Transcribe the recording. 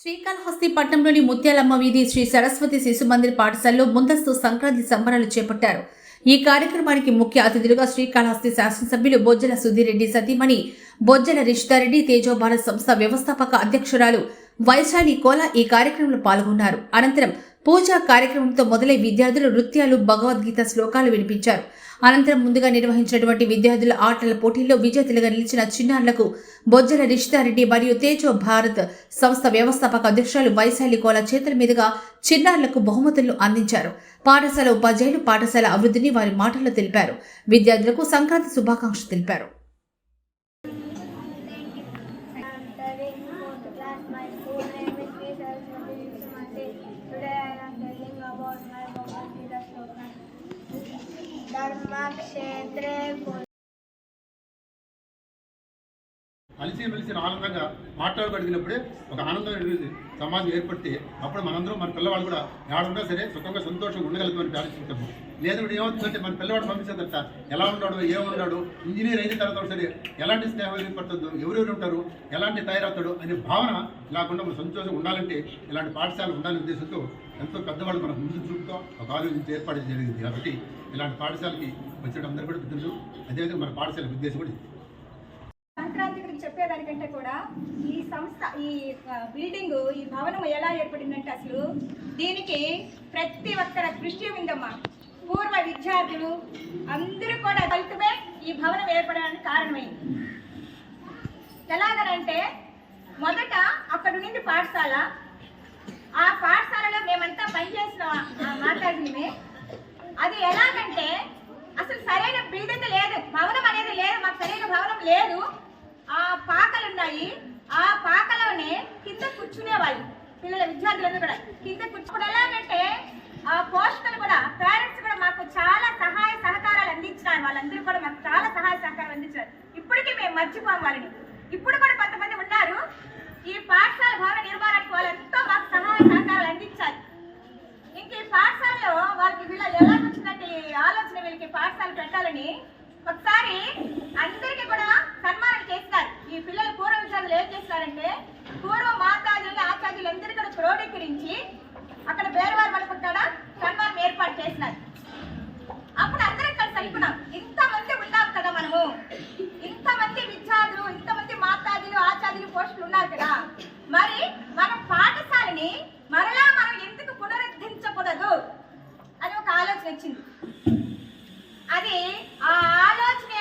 శ్రీకాళహస్తి పట్టణంలోని ముత్యాలమ్మ వీధి శ్రీ సరస్వతి శిశు మందిర్ పాఠశాలలో ముందస్తు సంక్రాంతి సంబరాలు చేపట్టారు. ఈ కార్యక్రమానికి ముఖ్య అతిథులుగా శ్రీకాళహస్తి శాసనసభ్యులు బొజ్జల సుధీరెడ్డి సతీమణి బొజ్జల రిషితారెడ్డి తేజోభారత్ సంస్థ వ్యవస్థాపక అధ్యక్షురాలు వైశాలి కోల ఈ కార్యక్రమంలో పాల్గొన్నారు. అనంతరం పూజా కార్యక్రమంతో మొదలై విద్యార్థులు నృత్యాలు భగవద్గీత శ్లోకాలు వినిపించారు. అనంతరం ముందుగా నిర్వహించినటువంటి విద్యార్థుల ఆటల పోటీల్లో విజేతలుగా నిలిచిన చిన్నారులకు బొజ్జల రిషితారెడ్డి మరియు తేజో భారత్ సంస్థ వ్యవస్థాపక అధ్యక్షురాలు వైశాలి కోల చేతుల మీదుగా చిన్నారులకు బహుమతులను అందించారు. పాఠశాల ఉపాధ్యాయులు పాఠశాల అభివృద్ధిని వారి మాటల్లో తెలిపారు. విద్యార్థులకు సంక్రాంతి శుభాకాంక్షలు తెలిపారు. Today ಕ್ಷೇತ್ರ కలిసి మెలిసి ఆనందంగా మాట్లాడగలిగినప్పుడే ఒక ఆనందమైన సమాజం ఏర్పడితే అప్పుడు మనందరం మన పిల్లవాడు కూడా ఏడున్నా సరే సుఖంగా సంతోషంగా ఉండగలుగుతామని ఆలోచించాము లేదు ఏమవుతుందంటే మన పిల్లవాడు పంపించేదట. ఎలా ఉన్నాడు ఏమున్నాడు ఇంజనీర్ అయిన తర్వాత సరే ఎలాంటి స్నేహం ఏర్పడుతుందో ఎవరెవరు ఉంటారు ఎలాంటి తయారవుతాడు అనే భావన లేకుండా మనం సంతోషంగా ఉండాలంటే ఇలాంటి పాఠశాల ఉండాలనే ఉద్దేశంతో ఎంతో పెద్దవాళ్ళు మనం ముందు చూపుతో ఒక ఆలోచించి ఏర్పాటు జరిగింది. కాబట్టి ఇలాంటి పాఠశాలకి వచ్చిన అందరూ కూడా పెద్దలు అదేవిధంగా మన పాఠశాల ఉద్దేశం కూడా ఇది. సంక్రాంతి గురించి చెప్పేదానికంటే కూడా ఈ సంస్థ ఈ బిల్డింగ్ ఈ భవనం ఎలా ఏర్పడిందంటే అసలు దీనికి ప్రతి ఒక్కరి కృషి ఉందమ్మా. పూర్వ విద్యార్థులు అందరూ కూడా ఫలితమే ఈ భవనం ఏర్పడడానికి కారణమైంది. ఎలాగనంటే మొదట అక్కడ నుండి పాఠశాల. ఆ పాఠశాలలో మేమంతా పనిచేసిన మాట్లాడినమే అది ఎలాగంటే అసలు సరైన బిల్డింగ్ లేదు. భవనం అనేది లేదు. మాకు సరైన భవనం లేదు. ఆ పాకలు ఉన్నాయి ఆ పాకలోనే కింద కూర్చునేవాళ్ళు. పిల్లల విద్యార్థులందరూ కూడా. కింద కూర్చుని ఎలాగంటే ఆ పోషకులు కూడా పేరెంట్స్ కూడా మాకు చాలా సహాయ సహకారాలు అందించినారు. వాళ్ళందరూ కూడా మాకు చాలా సహాయ సహకారం అందించారు ఇప్పటికీ మేము మర్చిపోం వాళ్ళని. ఇప్పుడు కూడా కొంతమంది ఉన్నారు. ఈ పాఠశాల భవన నిర్మాణానికి వాళ్ళు ఎంతో మాకు సహాయ సహకారాలు అందించారు ఇంక ఈ పాఠశాలలో వాళ్ళకి వీళ్ళ ఎలా వచ్చిందంటే ఈ ఆలోచన వీళ్ళకి పాఠశాల పెట్టాలని ఒకసారి క్రోడీకరించి అక్కడ బేరవారి మనకు అక్కడ సన్మానం ఏర్పాటు చేసినారు. అప్పుడు అందరం కలిసి అనుకున్నాం ఇంతమంది ఉన్నాం కదా మనము. ఇంతమంది విద్యార్థులు ఇంతమంది మాతాదులు ఆచార్యులు పోషకులు ఉన్నారు కదా. మరి మన పాఠశాలని మరలా మనం ఎందుకు పునరుద్ధరించకూడదు అని ఒక ఆలోచన వచ్చింది. అది